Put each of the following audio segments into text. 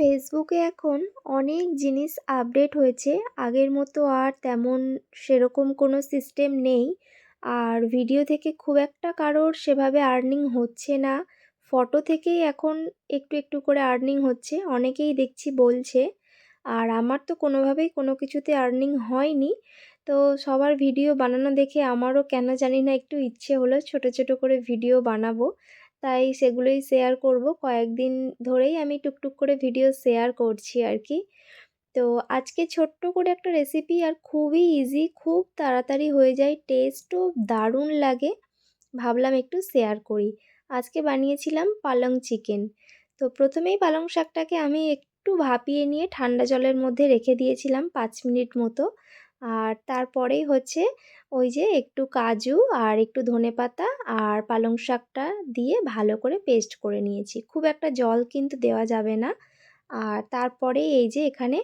ফেসবুকে এখন অনেক জিনিস আপডেট হয়েছে। আগের মতো আর তেমন সেরকম কোনো সিস্টেম নেই। আর ভিডিও থেকে খুব একটা কারোর সেভাবে আর্নিং হচ্ছে না। ফটো থেকেই এখন একটু একটু করে আর্নিং হচ্ছে। অনেকেই দেখছি বলছে। আর আমার তো কোনোভাবেই কোনো কিছুতে আর্নিং হয়নি। তো সবার ভিডিও বানানো দেখে আমারও কেন জানি না একটু ইচ্ছে হলো ছোট ছোট করে ভিডিও বানাবো। তাই সেগুলোই শেয়ার করব। কয়েকদিন ধরেই আমি টুকটুক করে ভিডিও শেয়ার করছি আর কি তো আজকে ছোট্ট করে একটা রেসিপি আর খুবই ইজি খুব তাড়াতাড়ি হয়ে যায় টেস্টও দারুণ লাগে। ভাবলাম একটু শেয়ার করি। আজকে বানিয়েছিলাম পালং চিকেন তো প্রথমেই পালং শাকটাকে আমি একটু ভাপিয়ে নিয়ে ঠান্ডা জলের মধ্যে রেখে দিয়েছিলাম পাঁচ মিনিট মতো। আর তারপরেই হচ্ছে ওই যে একটু কাজু আর একটু ধনে পাতা আর পালং শাকটা দিয়ে ভালো করে পেস্ট করে নিয়েছি। খুব একটা জল কিন্তু দেওয়া যাবে না। আর তারপরে এই যে এখানে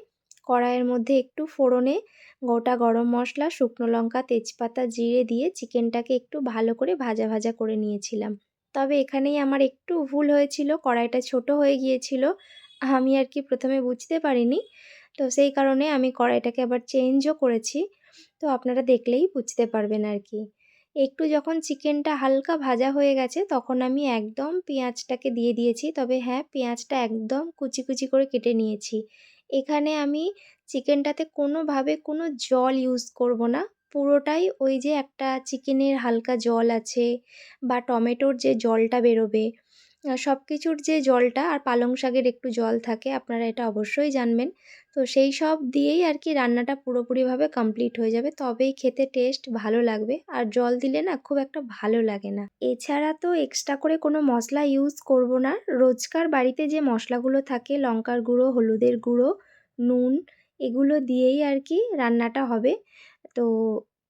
কড়াইয়ের মধ্যে একটু ফোড়নে গোটা গরম মশলা, শুকনো লঙ্কা, তেজপাতা, জিরে দিয়ে চিকেনটাকে একটু ভালো করে ভাজা ভাজা করে নিয়েছিলাম। তবে এখানেই আমার একটু ভুল হয়েছিল, কড়াইটা ছোট হয়ে গিয়েছিল, আমি আর কি প্রথমে বুঝতে পারিনি। তো সেই কারণে আমি কড়াইটাকে আবার চেঞ্জও করেছি। তো আপনারা দেখলেই বুঝতে পারবেন আর কি একটু যখন চিকেনটা হালকা ভাজা হয়ে গেছে, তখন আমি একদম পেঁয়াজটাকে দিয়ে দিয়েছি। তবে হ্যাঁ পেঁয়াজটা একদম কুচি কুচি করে কেটে নিয়েছি। এখানে আমি চিকেনটাতে কোনোভাবে কোনো জল ইউজ করব না। পুরোটাই ওই যে একটা চিকেনের হালকা জল আছে বা টমেটোর যে জলটা বেরোবে সব কিছুর যে জলটা আর পালং শাকের একটু জল থাকে, আপনারা এটা অবশ্যই জানবেন। তো সেই সব দিয়েই আর কি রান্নাটা পুরোপুরিভাবে কমপ্লিট হয়ে যাবে। তবেই খেতে টেস্ট ভালো লাগবে। আর জল দিলে না খুব একটা ভালো লাগে না। এছাড়া তো এক্সট্রা করে কোনো মশলা ইউজ করব না। রোজকার বাড়িতে যে মশলাগুলো থাকে, লঙ্কার গুঁড়ো, হলুদের গুঁড়ো, নুন, এগুলো দিয়েই আর কি রান্নাটা হবে। তো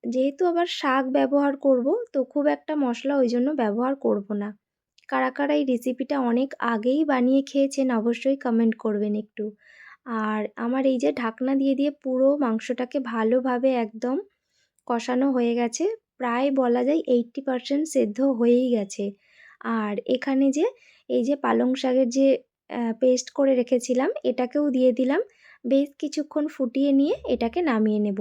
যেহেতু আবার শাক ব্যবহার করব, তো খুব একটা মশলা ওই জন্য ব্যবহার করব না। কারা কারা এই রেসিপিটা অনেক আগেই বানিয়ে খেয়েছেন অবশ্যই কমেন্ট করবেন একটু। আর আমার এই যে ঢাকনা দিয়ে দিয়ে পুরো মাংসটাকে ভালোভাবে একদম কষানো হয়ে গেছে, প্রায় বলা যায় এইট্টি পারসেন্ট সেদ্ধ হয়েই গেছে। আর এখানে যে এই যে পালং শাকের যে পেস্ট করে রেখেছিলাম, এটাকেও দিয়ে দিলাম। বেশ কিছুক্ষণ ফুটিয়ে নিয়ে এটাকে নামিয়ে নেব।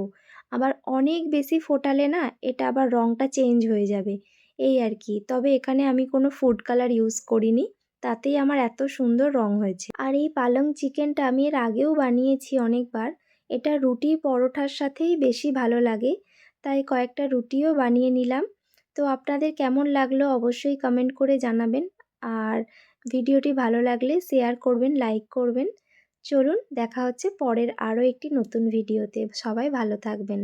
আবার অনেক বেশি ফোটালে না, এটা আবার রঙটা চেঞ্জ হয়ে যাবে। এই আর কি তবে এখানে আমি কোনো ফুড কালার ইউজ করিনি। তাতেই আমার এত সুন্দর রং হয়েছে। আর এই পালং চিকেনটা আমি এর আগেও বানিয়েছি অনেকবার। এটা রুটি পরোঠার সাথেই বেশি ভালো লাগে। তাই কয়েকটা রুটিও বানিয়ে নিলাম। তো আপনাদের কেমন লাগল অবশ্যই কমেন্ট করে জানাবেন। আর ভিডিওটি ভালো লাগলে শেয়ার করবেন লাইক করবেন। চলুন, দেখা হচ্ছে পরের আরও একটি নতুন ভিডিওতে। সবাই ভালো থাকবেন।